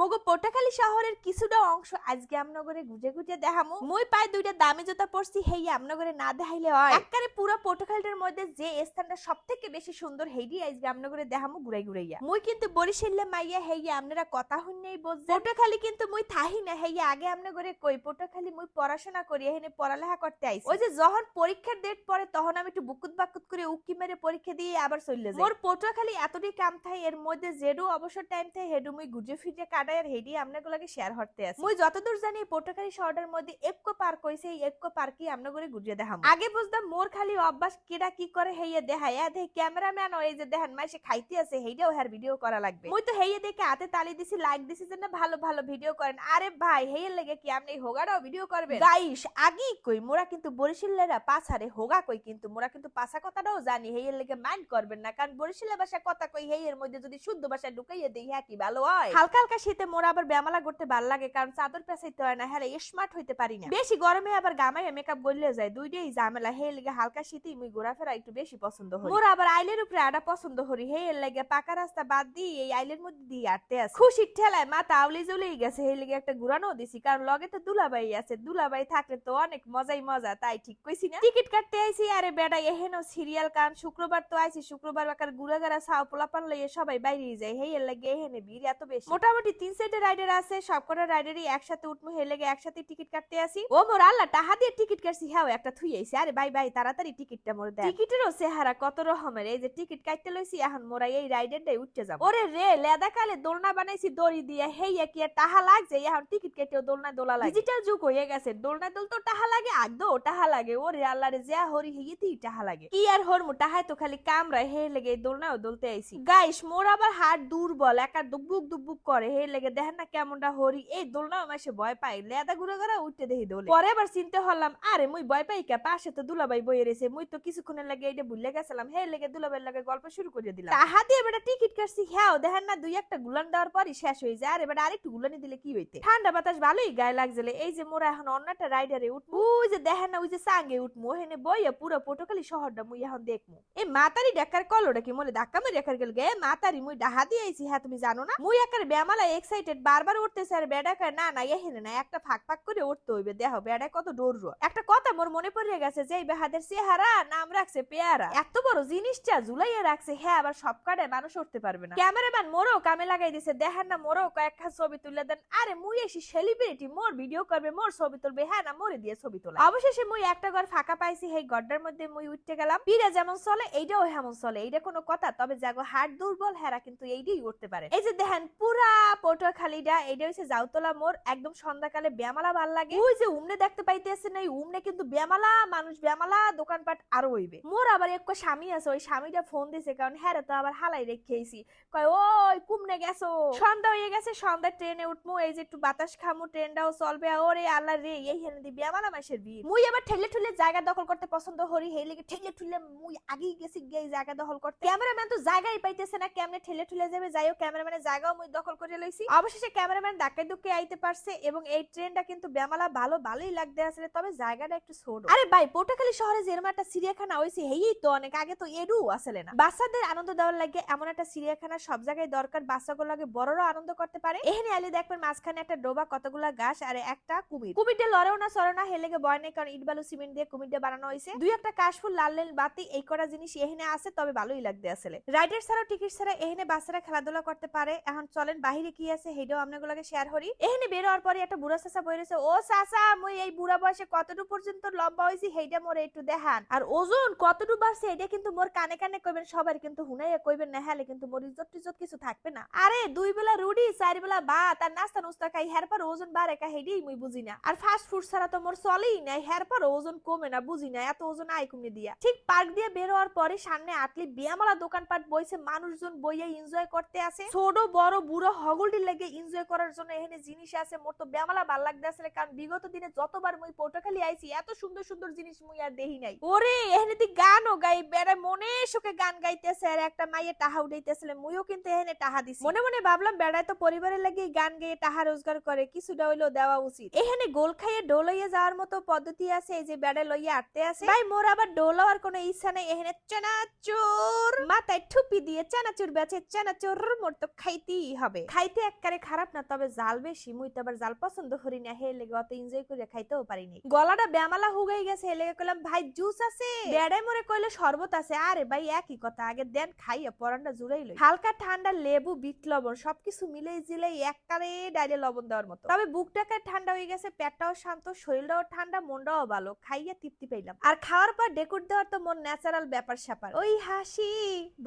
মগো পটাখালী শহরের কিছুটা অংশ আজকে আমনগরে গুজে গুজে দেখামু। মুই পাই দুইটা দামি জুতা পরছি, হেই আমনগরে না দেখাইলে হয়। একবারে পুরো পটাখালীটার মধ্যে যে স্থানটা সব থেকে বেশি সুন্দর, হেইডি আজকে আমনগরে দেখামু ঘুরাই ঘুরাইয়া। মুই কিন্তু বরিশালে মাইয়া হেইয়া আপনারা কথা হইনেই বুঝছে পটাখালী কিন্তু মুই থাহি না হেইয়া আগে আমনগরে কই পটাখালী মুই পড়াশোনা করি, এখানে পড়ালেখা করতে আইছি। ওই যে যখন পরীক্ষার ডেট পরে তখন আমি একটু বুকুত বাকুত করে উকি মেরে পরীক্ষা দিয়ে আবার চলে যাই। মোর পটুয়াখালী এতটাই কাম থাই, এর মধ্যে যেডু অবসর টাইম থাই, হেডু মুই গুজে ফিজে আর হেডি আমনাগুলোকে শেয়ার হরতে আছে। মুই যতদূর জানি পটুয়াখালী শহরের মধ্যে একো পার্ক হইছে এই একো পার্কই আমনাগুলো গুজে দেখাম। আগে বুঝতাম মোর খালি অভ্যাস কেডা কি করে হেইয়া দেখায়। এ দেখ ক্যামেরাম্যান ওই যে দেখেন মাসে খাইতে আছে হেইটাও হের ভিডিও করা লাগবে। মুই তো হেইয়া দেখে হাতে তালি দিছি লাইক দিছি যে না ভালো ভালো ভিডিও করেন। আরে ভাই হেইয়ের লেগে কি আপনি হোগাটাও ভিডিও করবেন? গাইস আগেই কই মোরা কিন্তু বরিশালেরা পাছারে হোগা কই কিন্তু মোরা কিন্তু পাছা কথাটাও জানি হেইয়ের লেগে মাইন্ড করবেন না। কারণ বরিশালের ভাষা কথা কই হেইয়ের মধ্যে যদি শুদ্ধ ভাষা ঢুকাইয়ে দেই হ্যাঁ কি ভালো হয়? হালকা হালকা শীতে মোরা আবার ব্যামালা করতে ভালো লাগে, কারণ চাদর পেঁচাইতে হয় না। হ্যাঁ স্মার্ট হইতে পারি না। বেশি গরমে আবার গামাই মেকআপ গললে যায়, দুইটাই ঝামেলা। হে লেগে হালকা শীতেই মুই ঘোরাফেরা একটু বেশি পছন্দ করি। মোর আবার আইলের উপরে আডা পছন্দ করি। হে এর লেগে পাকা রাস্তা বাদ দিয়ে এই আইলের মধ্যে দিয়ে আটতে আছে। খুশির ঠেলায় মাথা আউলি জ্বলেই গেছে। হে লেগে একটা ঘুরানো দিছি, কারণ লগে তো দুলাবাই আছে। দুলাবাই থাকলে তো অনেক মজাই মজা, তাই ঠিক কইছি না? টিকিট কাটতে আইছি, আরে বেটা, এহেনো সিরিয়াল কান। শুক্রবার তো আইছি, শুক্রবার বাকার গুড়াগাড়া সাও পোলাপান লইয়ে সবাই বাইরে যায়। হে এর লাগে এহেনে ভিড় এত বেশি। মোটামুটি তিন সেটের রাইডার আছে সবকটা রাইডারই একসাথে উঠমু হে লেগে একসাথে টিকিট কাটতে আসি। ও মোর আল্লাহ টাহা দিয়ে টিকিট কাটছি হ্যাঁ একটা থুই আইছি। আরে বাই বাই তাড়াতাড়ি টিকিটটা মোর দেয় টিকিটেরও চেহারা কত রকমের এই যে টিকিট কাটতে লইছি এখন মোরা এই রাইডারটাই উঠতে যাব। ওরে রে লেদা কালে দোলনা বানাইছি দড়ি দিয়ে হেইয়া কি আর টাহা লাগছে এখন টিকিট কেটেও দোলনা দোলা লাগে। ডিজিটাল যুগ হয়ে গেছে দোলনা দোল তো টাহা লাগে আগদো টাহা লাগে। ওরে আল্লাহ রে যা হরি হেইতেই টাহা লাগে। কি আর হর মু টাহায় তো খালি কামরা হে লেগে দোলনাও দোলতে আইছি। গাইস মোর আবার হাত দুর্বল একা দুবুক দুবুক করে হে লেগে দেখেন না কেমনটা হরি। এই দোলনাও মাসে ভয় পাই লেদা ঘুরে ঘুরে উঠতে দেখি দোলে। পরে আবার চিনতে হলাম, আরে মুই ভয় পাই কে? পাশে তো দুলাবাই বইয়ে রয়েছে। মুই তো কিছুক্ষণের লাগে এটা ভুলে গেছিলাম। হে লেগে দুলাবাইয়ের লাগে গল্প শুরু করে দিলাম। তাহা দিয়ে বেটা টিকিট কাটছি। হ্যাঁ দেখেন না দুই একটা গুলান দেওয়ার পরই শেষ হয়ে যায়। আরে বেটা আরেকটু গুলানি দিলে কি হইতে? ঠান্ডা বাতাস ভালোই গায়ে লাগছিলে। এই যে মোরা এখন অন্যটা রাইডারে উঠবো ওই যে দেখেন না, ওই যে সাঙ্গে উঠবো হেনে বইয়া পুরো পটুখালি শহরটা মুই এখন দেখব এই মাতারি ডাকার কলোটা কি মনে ধাক্কা মারি একার গেল গে? মাতারি, মুই ডাহা দিয়ে আইছি হ্যাঁ তুমি জানো না? মুই একার ব্যামালা এক্সাইটেড বারবার উঠতেছে, আর বেডা কয়, না না এহেনে না, একটা ফাঁক ফাঁক করে উঠতে হইবে দেখো বেডা কত ডোর একটা কথা মোর মনে পড়ে গেছে যে, এই বেহাদের চেহারা, নাম রাখছে পেয়ারা। এত বড় জিনিসটা ঝুলাইয়া রাখছে হ্যাঁ আবার সব কাটে মানুষ উঠতে পারবে না। ক্যামেরাম্যান মোরও কামে লাগাই দিছে, দেখেন না, মোরও কয়েকটা ছবি তুলে দেন। আরে মুই এসি সেলিব্রিটি মোর ভিডিও করবে, মোর ছবি তুলবে হ্যাঁ না, মোরে দিয়ে ছবি তোলা। অবশেষে মুই একটা ঘর ফাঁকা পাইছি এই গড্ডার মধ্যে মুই উঠতে গেলাম। পিড়া যেমন চলে, এইটাও হেমন চলে, এইটা কোনো কথা, তবে যাগো হাট দুর্বল, হেরা কিন্তু এইটাই উঠতে পারে। এই যে দেখেন, পুরা পটুয়াখালীটা এইটা হচ্ছে জাউতলা মোর একদম সন্ধ্যাকালে ব্যামালা ভালো লাগে। ওই যে উমনে দেখতে পাইতেছে না এই উমনে কিন্তু ব্যামালা মানুষ ব্যামালা দোকানপাট আরও হইবে। মোর আবার এক স্বামী আছে ওই স্বামীটা ফোন দিছে কারণ হ্যাঁ তো আবার হালাই রেখেছি কয় ওই কুমনে গেছো? সন্ধ্যা হয়ে গেছে সন্ধ্যা ট্রেনে উঠমু এই যে একটু বাতাস খামু ট্রেনটাও চলবে ওরে আল্লাহ রে এই হেনে দি ব্যামালা মাসের ভিড় মুই আবার ঠেলে ঠুলে জায়গা দখল করতে পছন্দ করি হেই লেগে ঠেলে ঠুলে মুই আগেই গেছি গিয়ে জায়গা দখল করতে। ক্যামেরাম্যান তো জায়গাই পাইতেছে না কেমনে ঠেলে ঠুলে যাবে? যাই হোক ক্যামেরাম্যানের জায়গাও মুই দখল করে লইছি অবশেষে ক্যামেরাম্যান ধাক্কায় দুঃখে আইতে পারছে এবং এই ট্রেনটা কিন্তু ব্যামালা ভালো ভালোই লাগতে আসলে তবে জায়গাটা একটু ছোট। আরে ভাই পটুয়াখালী শহরে যেরকম একটা চিড়িয়াখানা হয়েছে হেই তো অনেক আগে তো এরু আসলে না। বাচ্চাদের আনন্দ দেওয়ার লাগে এমন একটা চিড়িয়াখানা সব জায়গায় দরকার বাচ্চাগুলো লাগে বড়রাও আনন্দ করতে পারে। এখানে আলি দেখবেন মাঝখানে একটা ডোবা কতগুলা গাছ আর একটা কুমির। কুমিরটা লড়েও না সরে না হেলেগে বয় নেই কারণ ইট বালু সিমেন্ট দিয়ে কুমিরটা বানানো হয়েছে দুই একটা কাশফুল লাল লাল বাতি এই করা জিনিস এখানে আছে তবে ভালোই লাগতে আসলে। রাইডার ছাড়াও টিকিট ছাড়া এখানে বাচ্চারা খেলাধুলা করতে পারে। এখন চলেন বাহিরে কি আছে হেডেও আপনাগুলোকে শেয়ার করি। এখানে বের হওয়ার পরে একটা বুড়া চাচা বই রয়েছে, ও চাচা, মুই এই বুড়া বয়সে কতটুকু পর্যন্ত লম্বা হয়েছি সেইটা মোরে একটু দেখান। আর ওজন কতটুকু বাড়ছে এটা কিন্তু মোর কানে কানে কইবেন সবার কিন্তু হুনাইয়া কইবেন না হলে কিন্তু মোর ইজ্জত টিজ্জত কিছু থাকবে না। আরে, দুই বেলা রুটি, চার বেলা ভাত আর নাস্তা নুস্তা খাই, হের পর ওজন বাড়ে কা হেডি মুই বুঝি না। আর ফাস্ট ফুড ছাড়া তো মোর চলেই নাই, হের পর ওজন কমে না, বুঝি না, এত ওজন আই কমে দিয়া। ঠিক পার্ক দিয়ে বের হওয়ার পরে সামনে আটলি বিয়ামালা দোকানপাট বইছে, মানুষজন বইয়ে এনজয় করতে আছে ছোট, বড়, বুড়ো হগলটি লেগে এনজয় করার জন্য এখানে জিনিস আছে মোর তো ভালো লাগতে আসলে কারণ বিগত দিনে যতবার মুই পটুয়াখালী আইছি এত সুন্দর সুন্দর জিনিস মুই আর নাই। ওরে এখানে দি গানও গাই বেড়ে মনে সুখে গান গাইতেছে আর একটা মাইয়ে টাহা উঠাইতেছিল মুইও কিন্তু এখানে টাহা দিছি। মনে মনে ভাবলাম বেড়ায় তো পরিবারের লাগি গান গেয়ে টাহা রোজগার করে কিছুটা হইলেও দেওয়া উচিত। এখানে গোল খাইয়ে ডোল হইয়া যাওয়ার মতো পদ্ধতি আছে এই যে বেড়ে লইয়া আটতে আছে। ভাই মোর আবার ডোল হওয়ার কোনো ইচ্ছা নেই এখানে চানাচুর। মাথায় ঠুপি দিয়ে চানাচুর বেচে চানাচুর মোর তো খাইতেই হবে। খাইতে এককারে খারাপ না, তবে জাল বেশি। মুই তো আবার জাল পছন্দ করি না হে লেগে অত এনজয় করে খাইতেও পারিনি গলাটা ব্যামালা হুগাই গেছে হে লেগে কইলাম, ভাই জুস আছে? বেড়ে মরে কইলে, শরবত আছে। আরে ভাই, একই কথা, আগে দেন, খাইয়া পরানটা জুড়াই লই। হালকা ঠান্ডা লেবু, বিট, লবণ, সবকিছু মিলেই জিলেই এককারে ডাইলে লবণ দেওয়ার মতো। তবে বুকটাকে ঠান্ডা হয়ে গেছে, পেটটাও শান্ত, শরীরটাও ঠান্ডা, মনটাও ভালো, খাইয়া তৃপ্তি পেলাম আর খাওয়ার পর ডেকুর দেওয়ার তো মন ন্যাচারাল ব্যাপার স্যাপার। ওই হাসি,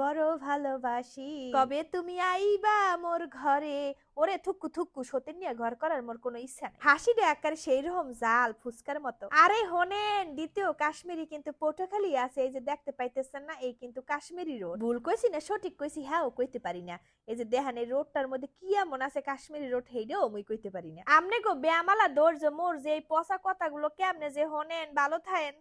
বড় ভালোবাসি। কবে তুমি আইবা মোর ঘরে? ওরে থুকু থুকু সতেন নিয়ে ঘর করার মোর কোনো ইচ্ছা নেই। হাসিটা একারে সেই রকম জাল ফুসকার মতো। আরে হোনেন দ্বিতীয় কাশ্মীরি কিন্তু পটুখালি আছে এই যে দেখতে পাইতেছেন না এই কিন্তু কাশ্মীরি রোড। ভুল কইছি না সঠিক কইছি হ্যাঁ ও কইতে পারি না। এই যে দেহান এই রোডটার মধ্যে কি এমন আছে কাশ্মীরি রোড হেইডেও মুই কইতে পারি না। আমনে গো বেয়ামালা দৌড় মোর যে এই পচা কথাগুলো কেমনে যে হোনেন ভালো থাকেন